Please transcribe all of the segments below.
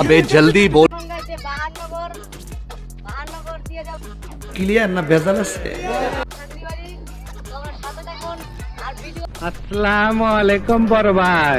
আবে জলদি বল। ক্লিয়ার না ভেজাল আছে? আসসালামু আলাইকুম বড় ভাই।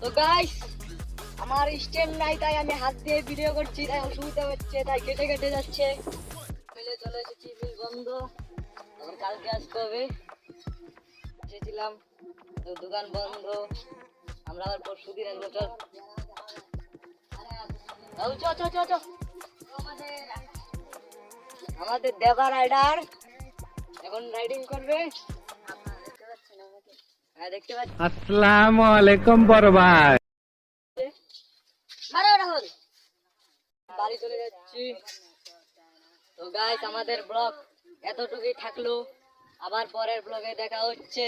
তো গাইস আমার স্ট্যান্ড নাই, তাই আমি হাত দিয়ে ভিডিও করছি, তাই অসুবিধা হচ্ছে, তাই কেটে কেটে যাচ্ছে। ফেলে চলে এসেছি, বিল বন্ধ। আবার কালকে আসতে হবে। এসেছিলাম দোকান বন্ধ। আমরা আবার পরশু দিন আসব চল চ চ চ চ। আমাদের দেবা রাইডার এখন রাইডিং করবে। আসসালামু আলাইকুম বড় ভাই ভালো রাহুল। বাড়ি চলে যাচ্ছি। তো গাইস আমাদের ব্লগ এতটুকুই থাকল। আবার পরের ব্লগে দেখা হচ্ছে।